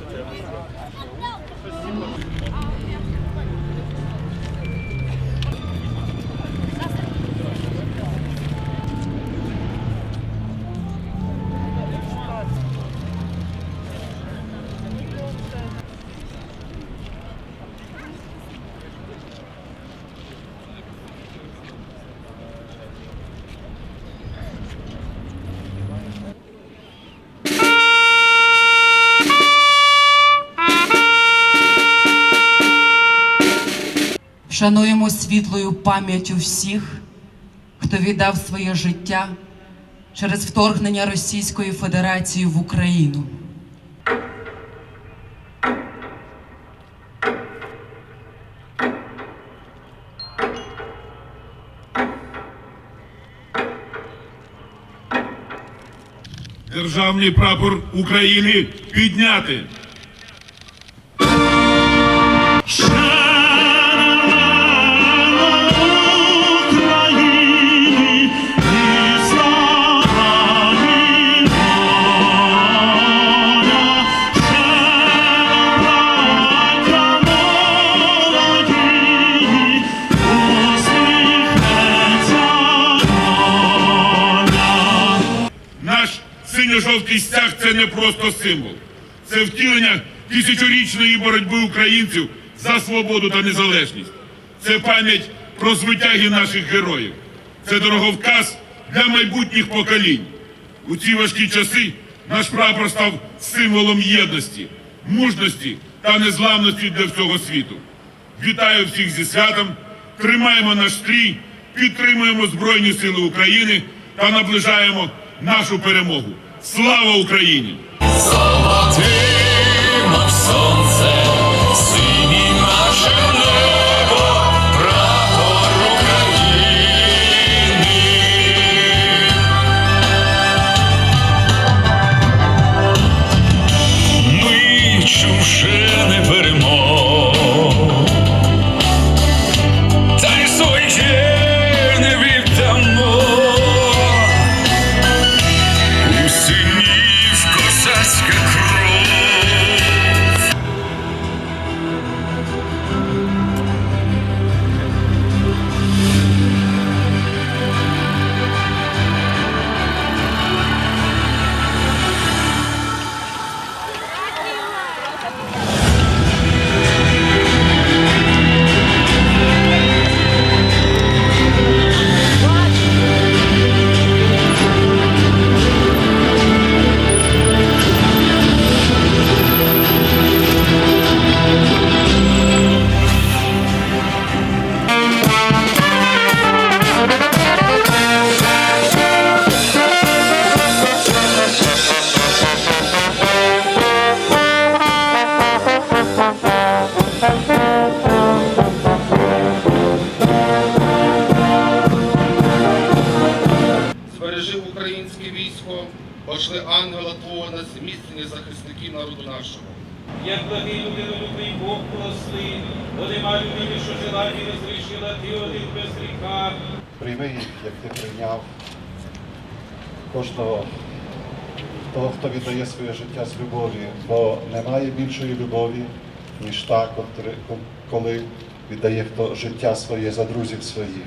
Thank you. Шануємо світлою пам'яттю всіх, хто віддав своє життя через вторгнення Російської Федерації в Україну. Державний прапор України підняти. Синьо-жовтий стяг це не просто символ. Це втілення тисячорічної боротьби українців за свободу та незалежність. Це пам'ять про звитяги наших героїв. Це дороговказ для майбутніх поколінь. У ці важкі часи наш прапор став символом єдності, мужності та незламності для всього світу. Вітаю всіх зі святом, тримаємо наш стрій, підтримуємо Збройні Сили України та наближаємо нашу перемогу. Слава Україні! Пошли ангела Твого на зміцнення захисників народу нашого. Як благий людинолюбний Бог прости, бо нема людини, що жила і не зрішила ти один без гріха. Прийми їх, як ти прийняв кожного того, хто віддає своє життя з любові, бо немає більшої любові, ніж та, коли віддає хто життя своє за друзів своїх.